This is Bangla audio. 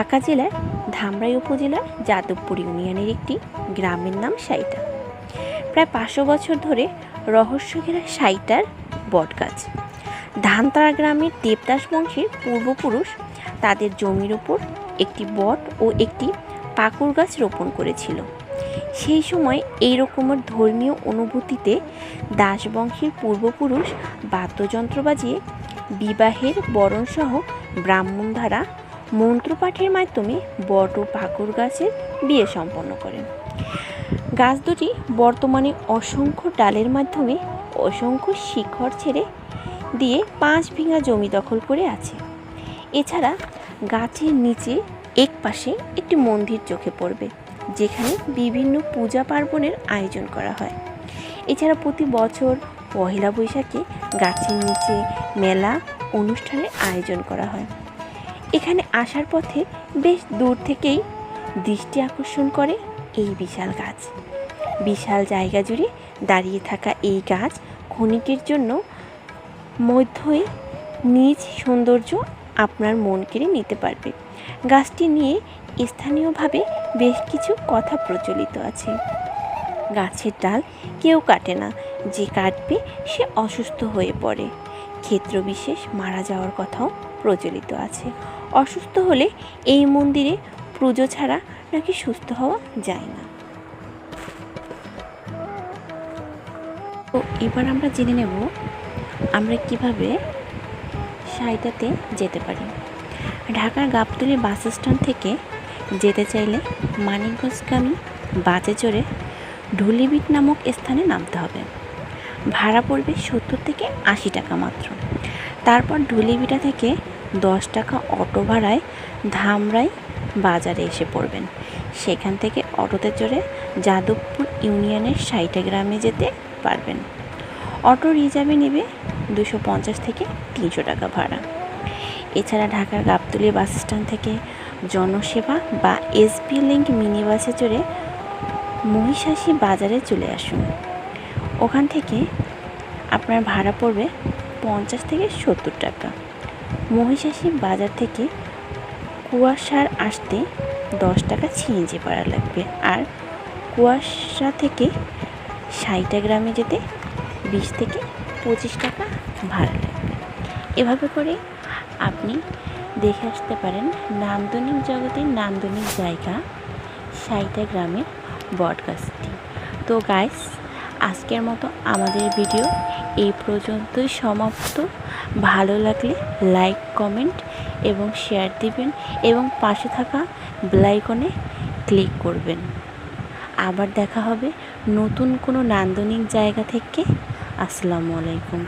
ঢাকা জেলার ধামরাই উপজেলার যাদবপুর ইউনিয়নের একটি গ্রামের নাম সাইটা। প্রায় পাঁচশো বছর ধরে রহস্য ঘেরা সাইটার বটগাছ। ধানতারা গ্রামের দেবদাস বংশের পূর্বপুরুষ তাদের জমির ওপর একটি বট ও একটি পাকুড় গাছ রোপণ করেছিল। সেই সময় এই রকমের ধর্মীয় অনুভূতিতে দাস বংশের পূর্বপুরুষ বাদ্যযন্ত্র বাজিয়ে বিবাহের বরণসহ ব্রাহ্মণ দ্বারা মন্ত্রপাঠের মাধ্যমে বট ও পাকুড় গাছের বিয়ে সম্পন্ন করেন। গাছ দুটি বর্তমানে অসংখ্য ডালের মাধ্যমে অসংখ্য শিখর ছেড়ে দিয়ে পাঁচ বিঘা জমি দখল করে আছে। এছাড়া গাছের নিচে এক পাশে একটি মন্দির চোখে পড়বে, যেখানে বিভিন্ন পূজা পার্বণের আয়োজন করা হয়। এছাড়া প্রতি বছর পহেলা বৈশাখে গাছের নিচে মেলা অনুষ্ঠানের আয়োজন করা হয়। এখানে আসার পথে বেশ দূর থেকেই দৃষ্টি আকর্ষণ করে এই বিশাল গাছ। বিশাল জায়গা জুড়ে দাঁড়িয়ে থাকা এই গাছ ক্ষণিকের জন্য মধ্যই নিজ সৌন্দর্য আপনার মন কেড়ে নিতে পারবে। গাছটি নিয়ে স্থানীয়ভাবে বেশ কিছু কথা প্রচলিত আছে। গাছের ডাল কেউ কাটে না, যে কাটবে সে অসুস্থ হয়ে পড়ে। ক্ষেত্রবিশেষ মারা যাওয়ার কথাও প্রচলিত আছে। অসুস্থ হলে এই মন্দিরে পুজো ছাড়া নাকি সুস্থ হওয়া যায় না। তো এবার আমরা জেনে নেব আমরা কীভাবে সাইটাতে যেতে পারি। ঢাকার গাবতলী বাস স্ট্যান্ড থেকে যেতে চাইলে মানিকগঞ্জগামী বাসে চড়ে ঢুলিবিট নামক স্থানে নামতে হবে। ভাড়া পড়বে সত্তর থেকে আশি টাকা মাত্র। তারপর ঢুলিবিটা থেকে দশ টাকা অটো ভাড়ায় ধামরাই বাজারে এসে পড়বেন। সেখান থেকে অটোতে চড়ে যাদবপুর ইউনিয়নের সাইটা গ্রামে যেতে পারবেন। অটো রিজার্ভে নেবে দুশো পঞ্চাশ থেকে তিনশো টাকা ভাড়া। এছাড়া ঢাকার গাবতলী বাস স্ট্যান্ড থেকে জনসেবা বা এসবি লিঙ্ক মিনি বাসে চড়ে মহিষাসী বাজারে চলে আসুন। ওখান থেকে আপনার ভাড়া পড়বে পঞ্চাশ থেকে সত্তর টাকা। মহিষাসী বাজার থেকে কুয়াশার আসতে দশ টাকা সিএনজি ভাড়া লাগবে। আর কুয়াশা থেকে সাইটা গ্রামে যেতে বিশ থেকে পঁচিশ টাকা ভাড়া লাগবে। এভাবে করে আপনি দেখে আসতে পারেন নান্দনিক জগতের নান্দনিক জায়গা সাইটা গ্রামের বটগাছটি। তো গাইস আজকের মতো আমাদের ভিডিও এই পর্যন্তই সমাপ্ত। ভালো লাগলে লাইক কমেন্ট এবং শেয়ার দিবেন এবং পাশে থাকা বেলাইকনে ক্লিক করবেন। আবার দেখা হবে নতুন কোনো নান্দনিক জায়গা থেকে। আসসালামু আলাইকুম।